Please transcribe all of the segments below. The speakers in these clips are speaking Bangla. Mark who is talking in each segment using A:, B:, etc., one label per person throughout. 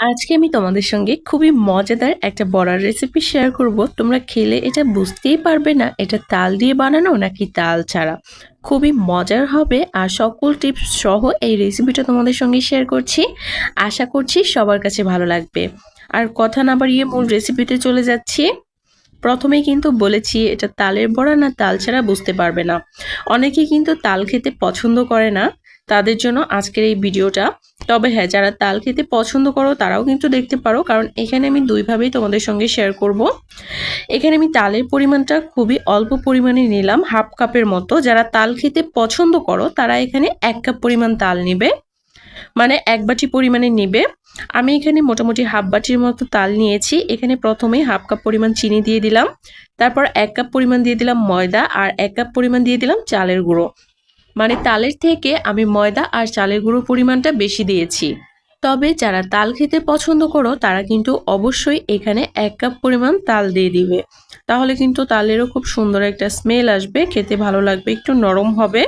A: আজকে আমি তোমাদের সঙ্গে খুবই মজাদার একটা বড়ার রেসিপি শেয়ার করব। তোমরা খেলে এটা বুঝতেই পারবে না, এটা তাল দিয়ে বানানো নাকি তাল ছাড়া। খুবই মজার হবে আর সকল টিপস সহ এই রেসিপিটা তোমাদের সঙ্গে শেয়ার করছি। আশা করছি সবার কাছে ভালো লাগবে। আর কথা না বাড়িয়ে মূল রেসিপিতে চলে যাচ্ছি। প্রথমেই কিন্তু বলেছি, এটা তালের বড়া না তাল ছাড়া বুঝতে পারবে না। অনেকে কিন্তু তাল খেতে পছন্দ করে না। তাদের জন্য আজকের এই ভিডিওটা তবে হ্যাঁ যারা তাল খেতে পছন্দ করো, তারাও কিন্তু দেখতে পারো। কারণ এখানে আমি দুইভাবেই তোমাদের সঙ্গে শেয়ার করব। এখানে আমি তালের পরিমাণটা খুবই অল্প পরিমাণে নিলাম হাফ কাপের মতো। যারা তাল খেতে পছন্দ করো, তারা এখানে এক কাপ পরিমাণ তাল নিবে। মানে এক বাটি পরিমাণে নিবে। আমি এখানে মোটামুটি হাফ বাটির মতো তাল নিয়েছি। এখানে প্রথমে হাফ কাপ পরিমাণ চিনি দিয়ে দিলাম। তারপর এক কাপ পরিমাণ দিয়ে দিলাম ময়দা আর এক কাপ পরিমাণ দিয়ে দিলাম চালের গুঁড়ো। মানে তালের থেকে আমি ময়দা আর চালের গুঁড়ো পরিমাণটা বেশি দিয়েছি। তবে যারা তাল খেতে পছন্দ করো, তারা কিন্তু অবশ্যই এখানে এক কাপ পরিমাণ তাল দিয়ে দিবে। তাহলে কিন্তু তালেরও খুব সুন্দর একটা স্মেল আসবে, খেতে ভালো লাগবে, একটু নরম হবে।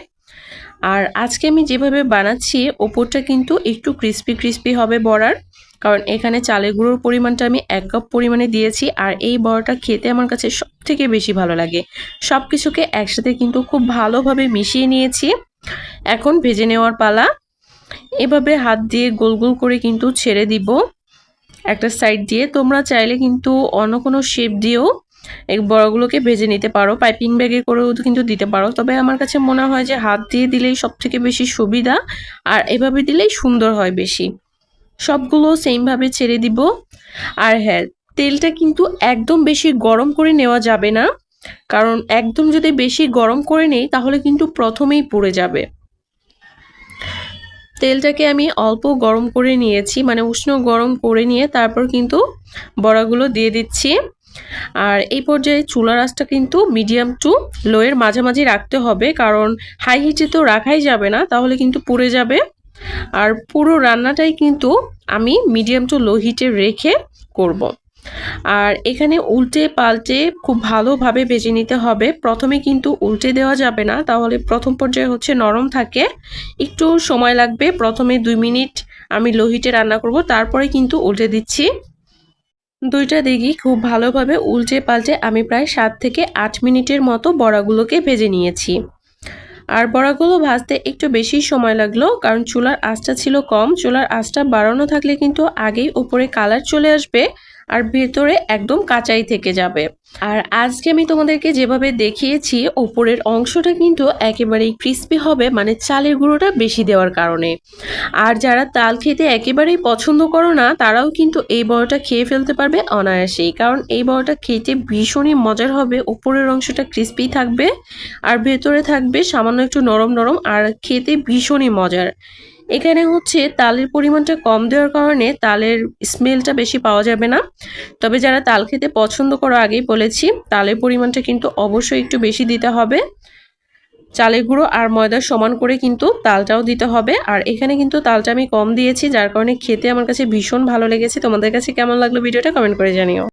A: আর আজকে আমি যেভাবে বানাচ্ছি, ওপরটা কিন্তু একটু ক্রিস্পি ক্রিস্পি হবে বড়ার। কারণ এখানে চালের গুঁড়োর পরিমাণটা আমি এক কাপ পরিমাণে দিয়েছি আর এই বড়াটা খেতে আমার কাছে সব থেকে বেশি ভালো লাগে। সব কিছুকে একসাথে কিন্তু খুব ভালোভাবে মিশিয়ে নিয়েছি। এখন ভেজে নেওয়ার পালা। এভাবে হাত দিয়ে গোল গোল করে কিন্তু ছেড়ে দিব। একটা সাইড দিয়ে তোমরা চাইলে কিন্তু অন্য কোনো শেপ দিয়েও এই বড়গুলোকে ভেজে নিতে পারো। পাইপিং ব্যাগে করেও কিন্তু দিতে পারো। তবে আমার কাছে মনে হয় যে হাত দিয়ে দিলেই সব থেকে বেশি সুবিধা, আর এভাবে দিলেই সুন্দর হয় বেশি। সবগুলো সেমভাবে ছেড়ে দিব। আর হ্যাঁ তেলটা কিন্তু একদম বেশি গরম করে নেওয়া যাবে না। কারণ একদম যদি বেশি গরম করে নেই, তাহলে কিন্তু প্রথমেই পুড়ে যাবে। তেলটাকে আমি অল্প গরম করে নিয়েছি মানে উষ্ণ গরম করে নিয়ে তারপর কিন্তু বড়াগুলো দিয়ে দিচ্ছি। আর এই পর্যায়ে চুলার আঁচটা কিন্তু মিডিয়াম টু লোয়ের মাঝামাঝি রাখতে হবে, কারণ হাই হিটে তো রাখাই যাবে না, তাহলে কিন্তু পুড়ে যাবে। আর পুরো রান্নাটাই কিন্তু আমি মিডিয়াম টু লো হিটে রেখে করব। আর এখানে উল্টে পাল্টে খুব ভালোভাবে ভেজে নিতে হবে। প্রথমে কিন্তু উল্টে দেওয়া যাবে না, তাহলে প্রথম পর্যায়ে হচ্ছে নরম থাকে। একটু সময় লাগবে, প্রথমে দুই মিনিট আমি লোহিটে রান্না করব, তারপরে কিন্তু উল্টে দিচ্ছি। দুইটা দিঘি খুব ভালোভাবে উল্টে পাল্টে আমি প্রায় সাত থেকে আট মিনিটের মতো বড়াগুলোকে ভেজে নিয়েছি। আর বড়াগুলো ভাজতে একটু বেশি সময় লাগল, কারণ চুলার আঁচটা ছিল কম। চুলার আঁচটা বাড়ানো থাকলে কিন্তু আগেই উপরে কালার চলে আসবে। আর ভেতরে একদম কাঁচাই থেকে যাবে। আর আজকে আমি তোমাদেরকে যেভাবে দেখিয়েছি, ওপরের অংশটা কিন্তু একেবারেই ক্রিস্পি হবে মানে চালের গুঁড়োটা বেশি দেওয়ার কারণে। আর যারা তাল খেতে একেবারেই পছন্দ করো না, তারাও কিন্তু এই বড়টা খেয়ে ফেলতে পারবে অনায়াসেই। কারণ এই বড়টা খেতে ভীষণই মজার হবে, ওপরের অংশটা ক্রিস্পি থাকবে, আর ভেতরে থাকবে সামান্য একটু নরম নরম, আর খেতে ভীষণই মজার। এখানে হচ্ছে তালের পরিমাণটা কম দেওয়ার কারণে তালের স্মেলটা বেশি পাওয়া যাবে না। তবে যারা তাল খেতে পছন্দ করো, আগেই বলেছি, তালের পরিমাণটা কিন্তু অবশ্যই একটু বেশি দিতে হবে। চালের গুঁড়ো আর ময়দা সমান করে কিন্তু তালটাও দিতে হবে। আর এখানে কিন্তু তালটা আমি কম দিয়েছি, যার কারণে খেতে আমার কাছে ভীষণ ভালো লেগেছে। তোমাদের কাছে কেমন লাগল ভিডিওটা কমেন্ট করে জানিও।